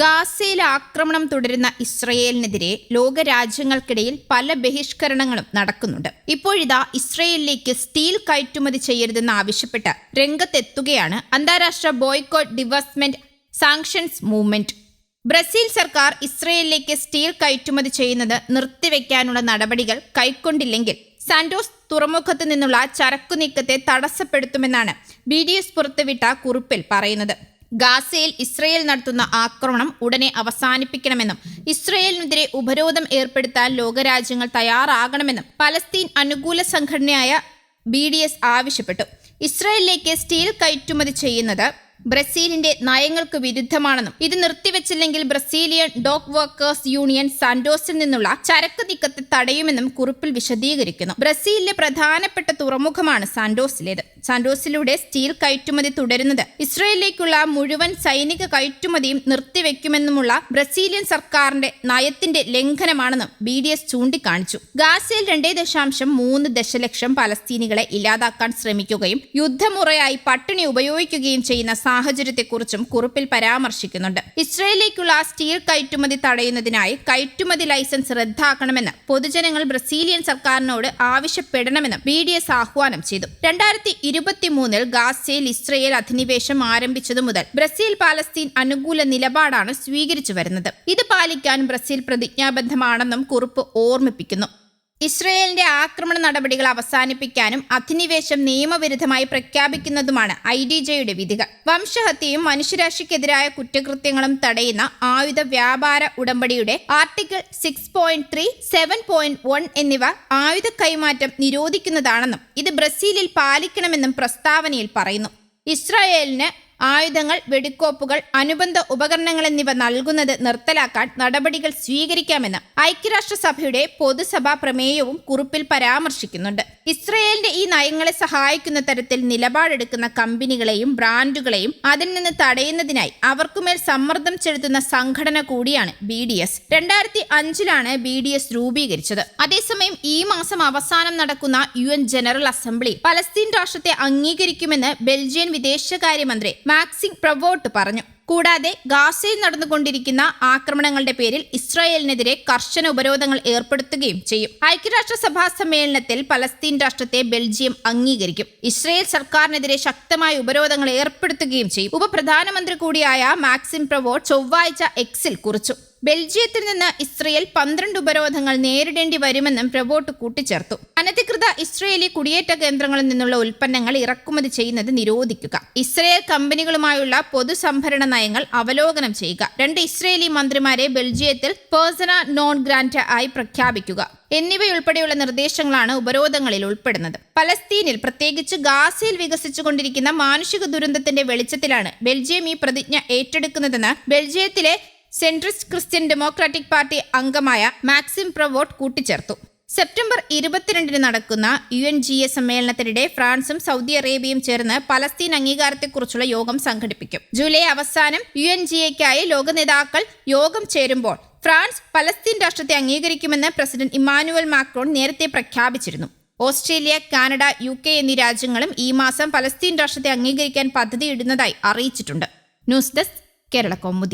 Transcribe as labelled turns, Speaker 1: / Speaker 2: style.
Speaker 1: ഗാസയിൽ ആക്രമണം തുടരുന്ന ഇസ്രയേലിനെതിരെ ലോകരാജ്യങ്ങൾക്കിടയിൽ പല ബഹിഷ്കരണങ്ങളും നടക്കുന്നുണ്ട്. ഇപ്പോഴിതാ ഇസ്രയേലിലേക്ക് സ്റ്റീൽ കയറ്റുമതി ചെയ്യരുതെന്ന് ആവശ്യപ്പെട്ട് രംഗത്തെത്തുകയാണ് അന്താരാഷ്ട്ര boycott divestment sanctions movement. Brazil സർക്കാർ ഇസ്രയേലിലേക്ക് സ്റ്റീൽ കയറ്റുമതി ചെയ്യുന്നത് നിർത്തിവെക്കാനുള്ള നടപടികൾ കൈക്കൊണ്ടില്ലെങ്കിൽ സാന്റോസ് തുറമുഖത്ത് നിന്നുള്ള ചരക്കു നീക്കത്തെ തടസ്സപ്പെടുത്തുമെന്നാണ് ബി ഡി എസ് പുറത്തുവിട്ട കുറിപ്പിൽ പറയുന്നത്. ഗാസയിൽ ഇസ്രയേൽ നടത്തുന്ന ആക്രമണം ഉടനെ അവസാനിപ്പിക്കണമെന്നും ഇസ്രയേലിനെതിരെ ഉപരോധം ഏർപ്പെടുത്താൻ ലോകരാജ്യങ്ങൾ തയ്യാറാകണമെന്നും പലസ്തീൻ അനുകൂല സംഘടനയായ ബി ആവശ്യപ്പെട്ടു. ഇസ്രയേലിലേക്ക് സ്റ്റീൽ കയറ്റുമതി ചെയ്യുന്നത് ബ്രസീലിന്റെ നയങ്ങൾക്ക് വിരുദ്ധമാണെന്നും ഇത് നിർത്തിവെച്ചില്ലെങ്കിൽ ബ്രസീലിയൻ ഡോക് വർക്കേഴ്സ് യൂണിയൻ സാന്റോസിൽ നിന്നുള്ള ചരക്ക് നീക്കത്തെ തടയുമെന്നും കുറിപ്പിൽ വിശദീകരിക്കുന്നു. ബ്രസീലിലെ പ്രധാനപ്പെട്ട തുറമുഖമാണ് സാന്റോസിലേത് സാന്റോസിലൂടെ സ്റ്റീൽ കയറ്റുമതി തുടരുന്നത് ഇസ്രയേലിലേക്കുള്ള മുഴുവൻ സൈനിക കയറ്റുമതിയും നിർത്തിവെക്കുമെന്നുമുള്ള ബ്രസീലിയൻ സർക്കാരിന്റെ നയത്തിന്റെ ലംഘനമാണെന്നും ബി ഡി എസ് ചൂണ്ടിക്കാണിച്ചു. ഗാസയിൽ രണ്ടേ ദശാംശം മൂന്ന് ദശലക്ഷം പലസ്തീനികളെ ഇല്ലാതാക്കാൻ ശ്രമിക്കുകയും യുദ്ധമുറയായി പട്ടിണി ഉപയോഗിക്കുകയും ചെയ്യുന്ന സാഹചര്യത്തെക്കുറിച്ചും കുറിപ്പിൽ പരാമർശിക്കുന്നുണ്ട്. ഇസ്രയേലിലേക്കുള്ള സ്റ്റീൽ കയറ്റുമതി തടയുന്നതിനായി കയറ്റുമതി ലൈസൻസ് റദ്ദാക്കണമെന്ന് പൊതുജനങ്ങൾ ബ്രസീലിയൻ സർക്കാരിനോട് ആവശ്യപ്പെടണമെന്നും ബി ഡി എസ് ആഹ്വാനം ചെയ്തു. രണ്ടായിരത്തി ഇരുപത്തിമൂന്നിൽ ഗാസയിൽ ഇസ്രയേൽ അധിനിവേശം ആരംഭിച്ചതു മുതൽ ബ്രസീൽ പാലസ്തീൻ അനുകൂല നിലപാടാണ് സ്വീകരിച്ചു വരുന്നത്. ഇത് പാലിക്കാൻ ബ്രസീൽ പ്രതിജ്ഞാബദ്ധമാണെന്നും കുറിപ്പ് ഓർമ്മിപ്പിക്കുന്നു. ഇസ്രയേലിന്റെ ആക്രമണ നടപടികൾ അവസാനിപ്പിക്കാനും അധിനിവേശം നിയമവിരുദ്ധമായി പ്രഖ്യാപിക്കുന്നതുമാണ് ഐ ഡി ജെയുടെ വിധികൾ. വംശഹത്യയും മനുഷ്യരാശിക്കെതിരായ കുറ്റകൃത്യങ്ങളും തടയുന്ന ആയുധ വ്യാപാര ഉടമ്പടിയുടെ article six point three seven point one എന്നിവ ആയുധ കൈമാറ്റം നിരോധിക്കുന്നതാണെന്നും ഇത് ബ്രസീലിൽ പാലിക്കണമെന്നും പ്രസ്താവനയിൽ പറയുന്നു. ഇസ്രായേലിന് ആയുധങ്ങൾ വെടിക്കോപ്പുകൾ അനുബന്ധ ഉപകരണങ്ങൾ എന്നിവ നൽകുന്നത് നിർത്തലാക്കാൻ നടപടികൾ സ്വീകരിക്കാമെന്ന് ഐക്യരാഷ്ട്രസഭയുടെ പൊതുസഭാ പ്രമേയവും കുറിപ്പിൽ പരാമർശിക്കുന്നുണ്ട്. ഇസ്രയേലിന്റെ ഈ നയങ്ങളെ സഹായിക്കുന്ന തരത്തിൽ നിലപാടെടുക്കുന്ന കമ്പനികളെയും ബ്രാൻഡുകളെയും അതിൽ നിന്ന് തടയുന്നതിനായി അവർക്കുമേൽ സമ്മർദ്ദം ചെലുത്തുന്ന സംഘടന കൂടിയാണ് ബി ഡി എസ് രണ്ടായിരത്തി അഞ്ചിലാണ് ബി ഡി എസ് രൂപീകരിച്ചത്. അതേസമയം ഈ മാസം അവസാനം നടക്കുന്ന U N general assembly Palestine രാഷ്ട്രത്തെ അംഗീകരിക്കുമെന്ന് ബെൽജിയൻ വിദേശകാര്യമന്ത്രി മാക്സിംഗ് പ്രവോട്ട് പറഞ്ഞു. കൂടാതെ ഗാസയിൽ നടന്നുകൊണ്ടിരിക്കുന്ന ആക്രമണങ്ങളുടെ പേരിൽ ഇസ്രായേലിനെതിരെ കർശന ഉപരോധങ്ങൾ ഏർപ്പെടുത്തുകയും ചെയ്യും. ഐക്യരാഷ്ട്രസഭാ സമ്മേളനത്തിൽ പലസ്തീൻ രാഷ്ട്രത്തെ ബെൽജിയം അംഗീകരിക്കും. ഇസ്രായേൽ സർക്കാരിനെതിരെ ശക്തമായ ഉപരോധങ്ങൾ ഏർപ്പെടുത്തുകയും ചെയ്യും. ഉപപ്രധാനമന്ത്രി കൂടിയായ മാക്സിം പ്രവോട്ട് ചൊവ്വാഴ്ച എക്സിൽ കുറിച്ചു. ബെൽജിയത്തിൽ നിന്ന് ഇസ്രയേൽ പന്ത്രണ്ട് ഉപരോധങ്ങൾ നേരിടേണ്ടി വരുമെന്നും പ്രവോട്ട് കൂട്ടിച്ചേർത്തു. അനധികൃത ഇസ്രയേലി കുടിയേറ്റ കേന്ദ്രങ്ങളിൽ നിന്നുള്ള ഉൽപ്പന്നങ്ങൾ ഇറക്കുമതി ചെയ്യുന്നത് നിരോധിക്കുക. ഇസ്രയേൽ കമ്പനികളുമായുള്ള പൊതുസംഭരണ നയങ്ങൾ അവലോകനം ചെയ്യുക. രണ്ട് ഇസ്രയേലി മന്ത്രിമാരെ ബെൽജിയത്തിൽ പേഴ്സണ നോൺ ഗ്രാൻഡ് ആയി പ്രഖ്യാപിക്കുക. എന്നിവയുൾപ്പെടെയുള്ള നിർദ്ദേശങ്ങളാണ് ഉപരോധങ്ങളിൽ ഉൾപ്പെടുന്നത്. പലസ്തീനിൽ പ്രത്യേകിച്ച് ഗാസയിൽ വികസിച്ചുകൊണ്ടിരിക്കുന്ന മാനുഷിക ദുരന്തത്തിന്റെ വെളിച്ചത്തിലാണ് ബെൽജിയം ഈ പ്രതിജ്ഞ ഏറ്റെടുക്കുന്നതെന്ന് ബെൽജിയത്തിലെ സെൻട്രിസ്റ്റ് ക്രിസ്ത്യൻ ഡെമോക്രാറ്റിക് പാർട്ടി അംഗമായ മാക്സിം പ്രവോട്ട് കൂട്ടിച്ചേർത്തു. സെപ്റ്റംബർ ഇരുപത്തിരണ്ടിന് നടക്കുന്ന യു എൻ ജി എ സമ്മേളനത്തിനിടെ ഫ്രാൻസും സൗദി അറേബ്യയും ചേർന്ന് പലസ്തീൻ അംഗീകാരത്തെക്കുറിച്ചുള്ള യോഗം സംഘടിപ്പിക്കും. ജൂലൈ അവസാനം യു എൻ ജി എക്കായി ലോക നേതാക്കൾ യോഗം ചേരുമ്പോൾ ഫ്രാൻസ് പലസ്തീൻ രാഷ്ട്രത്തെ അംഗീകരിക്കുമെന്ന് പ്രസിഡന്റ് ഇമ്മാനുവൽ മാക്രോൺ നേരത്തെ പ്രഖ്യാപിച്ചിരുന്നു. ഓസ്ട്രേലിയ കാനഡ യു കെ എന്നീ രാജ്യങ്ങളും ഈ മാസം പലസ്തീൻ രാഷ്ട്രത്തെ അംഗീകരിക്കാൻ പദ്ധതിയിടുന്നതായി അറിയിച്ചിട്ടുണ്ട്. News desk Kerala Kaumudi